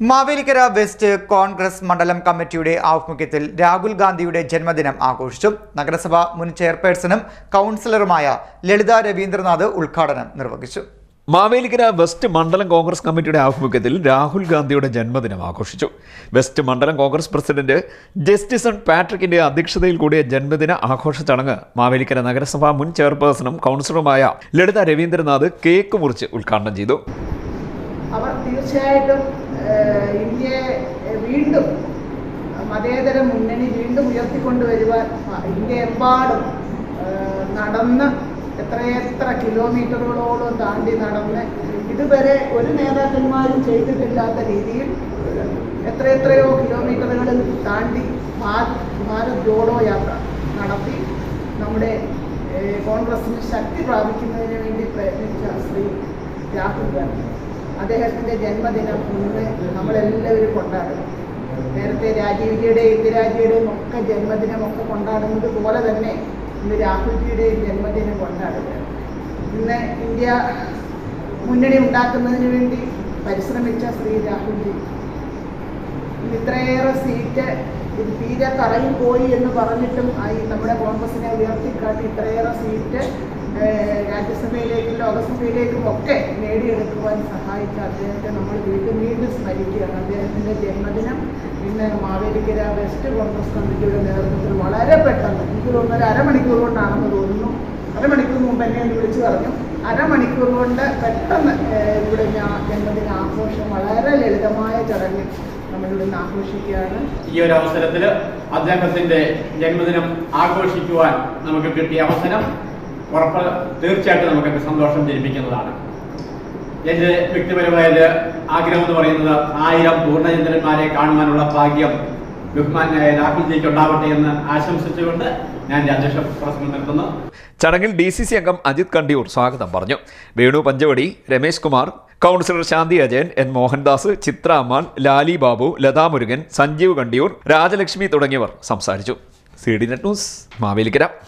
Mavelikkara west Congress മണ്ഡലം കമ്മിറ്റിയുടെ ആഭിമുഖ്യത്തിൽ രാഹുൽ ഗാന്ധിയുടെ ജന്മദിനം ആഘോഷിച്ചു. നഗരസഭ മുൻ ചെയർപേഴ്സണും കൗൺസിലറുമായ ലളിത രവീന്ദ്രനാഥ് ഉദ്ഘാടനം നിർവഹിച്ചു. മാവേലിക്കര വെസ്റ്റ് മണ്ഡലം കോൺഗ്രസ് കമ്മിറ്റിയുടെ ആഭിമുഖ്യത്തിൽ രാഹുൽ ഗാന്ധിയുടെ ജന്മദിനം ആഘോഷിച്ചു. വെസ്റ്റ് മണ്ഡലം കോൺഗ്രസ് പ്രസിഡന്റ് ജസ്റ്റിസൺ പാട്രിക്കിന്റെ അധ്യക്ഷതയിൽ കൂടിയ ജന്മദിന ആഘോഷ ചടങ്ങ് മാവേലിക്കര നഗരസഭാ മുൻ ചെയർപേഴ്സണും കൗൺസിലറുമായ ലളിത രവീന്ദ്രനാഥ് കേക്ക് മുറിച്ച് ഉദ്ഘാടനം ചെയ്തു. അവർ തീർച്ചയായിട്ടും ഇന്ത്യയെ വീണ്ടും മതേതര മുന്നണി വീണ്ടും ഉയർത്തിക്കൊണ്ടുവരുവാൻ ഇന്ത്യ എമ്പാടും നടന്ന് എത്രയെത്ര കിലോമീറ്ററുകളോളം താണ്ടി നടന്ന് ഇതുവരെ ഒരു നേതാക്കന്മാരും ചെയ്തിട്ടില്ലാത്ത രീതിയിൽ എത്രയെത്രയോ കിലോമീറ്ററുകൾ താണ്ടി ഭാരത് ജോഡോ യാത്ര നടത്തി നമ്മുടെ കോൺഗ്രസിന് ശക്തി പ്രാപിക്കുന്നതിന് വേണ്ടി പ്രയത്നിച്ച ശ്രീ രാഹുൽ ഗാന്ധി. അദ്ദേഹത്തിന്റെ ജന്മദിനം ഇന്ന് നമ്മളെല്ലാവരും കൊണ്ടാടും. നേരത്തെ രാജീവ്ജിയുടെയും ഇന്ദിരാജിയുടെയും ഒക്കെ ജന്മദിനമൊക്കെ കൊണ്ടാടുന്നത് പോലെ തന്നെ ഇന്ന് രാഹുൽജിയുടെയും ജന്മദിനം കൊണ്ടാടുക ഇന്ന് ഇന്ത്യ മുന്നണി ഉണ്ടാക്കുന്നതിന് വേണ്ടി പരിശ്രമിച്ച ശ്രീ രാഹുൽജി ഇത്രയേറെ സീറ്റ് ഇത് തീരെ തറയിൽ പോയി എന്ന് പറഞ്ഞിട്ടും ഈ നമ്മുടെ കോൺഗ്രസിനെ ഉയർത്തിക്കാട്ടി ഇത്രയേറെ സീറ്റ് ഏഹ്, രാജ്യസഭയിലേക്കും ലോകസഭയിലേക്കും ഒക്കെ നേടിയെടുക്കുവാൻ സഹായിച്ച അദ്ദേഹത്തെ നമ്മൾ വീണ്ടും വീണ്ടും സ്മരിക്കുകയാണ്. അദ്ദേഹത്തിന്റെ ജന്മദിനം ഇന്ന് മാവേലിക്കര വെസ്റ്റ് കോൺഗ്രസ് കമ്മിറ്റിയുടെ നേതൃത്വത്തിൽ വളരെ പെട്ടെന്ന് എനിക്ക് തോന്നുന്നു അരമണിക്കൂർ കൊണ്ടാണെന്ന് തോന്നുന്നു. അരമണിക്കൂർ മുമ്പ് എന്നെ ഒന്ന് വിളിച്ചു പറഞ്ഞു. അരമണിക്കൂർ കൊണ്ട് പെട്ടെന്ന് ഇവിടെ ജന്മദിന ആഘോഷം വളരെ ലളിതമായ ചടങ്ങിൽ നമ്മളിവിടെ ആഘോഷിക്കുകയാണ്. ഈ ഒരു അവസരത്തിൽ അദ്ദേഹത്തിന്റെ ജന്മദിനം ആഘോഷിക്കുവാൻ നമുക്ക് കിട്ടിയ അവസരം ഉറപ്പ് തീർച്ചയായിട്ടും നമുക്കൊക്കെ സന്തോഷം ജനിപ്പിക്കുന്നതാണ്. എന്റെ വ്യക്തിപരമായ ആഗ്രഹം എന്ന് പറയുന്നത് ആയിരം പൂർണചന്ദ്രന്മാരെ കാണുവാനുള്ള ഭാഗ്യം ബഹുമാനായ രാഹുൽജിക്ക് ഉണ്ടാവട്ടെ എന്ന് ആശംസിച്ചുകൊണ്ട് ഞാൻ അധ്യക്ഷ പ്രസംഗം നടത്തുന്നു ചടങ്ങിൽ ഡി സി സി അംഗം അജിത് കണ്ടിയൂർ സ്വാഗതം പറഞ്ഞു. വേണു പഞ്ചവടി രമേശ് കുമാർ കൗൺസിലർ ശാന്തി അജയൻ എൻ മോഹൻദാസ് ചിത്ര അമ്മാൻ ലാലി ബാബു ലതാ മുരുകൻ സഞ്ജീവ് കണ്ടിയൂർ രാജലക്ഷ്മി തുടങ്ങിയവർ സംസാരിച്ചു. C D net news Mavelikara.